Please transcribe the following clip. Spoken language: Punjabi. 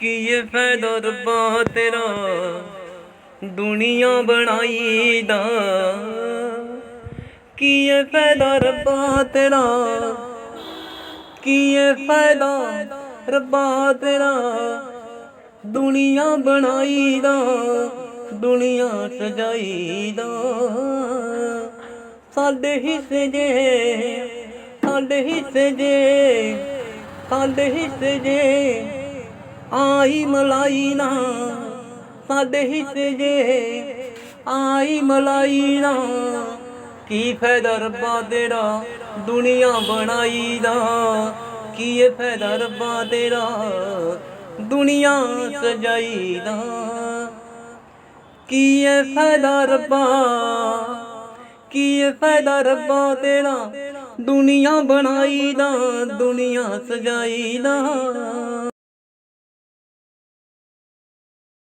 ਕੀ ਇਹ ਫਾਇਦਾ ਰੱਬਾ ਤੇਰਾ? ਦੁਨੀਆ ਬਣਾਈ ਦਾ ਕੀ ਫਾਇਦਾ ਰੱਬਾ ਤੇਰਾ? ਕੀ ਫਾਇਦਾ ਰੱਬਾ ਤੇਰਾ? ਦੁਨੀਆ ਬਣਾਈ ਦਾ ਦੁਨੀਆ ਸਜਾਈ ਦਾ ਸਾਡੇ ਹਿੱਸੇ ਜੇ, ਸਾਡੇ ਹਿੱਸੇ ਜੇ, ਸਾਡੇ ਹਿੱਸੇ ਜੇ। ਆਈ ਮਲਾਈ ਨਾ, ਸਾਡੇ ਹਿੱਸੇ ਜੇ ਆਈ ਮਲਾਈ ਨਾ। ਕੀ ਫਾਇਦਾ ਰੱਬਾ ਤੇਰਾ, ਦੁਨੀਆ ਬਣਾਈ ਦਾ? ਕੀ ਇਹ ਫਾਇਦਾ ਰੱਬਾ ਤੇਰਾ, ਦੁਨੀਆ ਸਜਾਈ ਦਾ? ਕੀ ਇਹ ਫਾਇਦਾ ਰੱਬਾ, ਕੀ ਇਹ ਫਾਇਦਾ ਰੱਬਾ ਤੇਰਾ, ਦੁਨੀਆ ਬਣਾਈ ਦਾ, ਦੁਨੀਆ ਸਜਾਈ ਦਾ?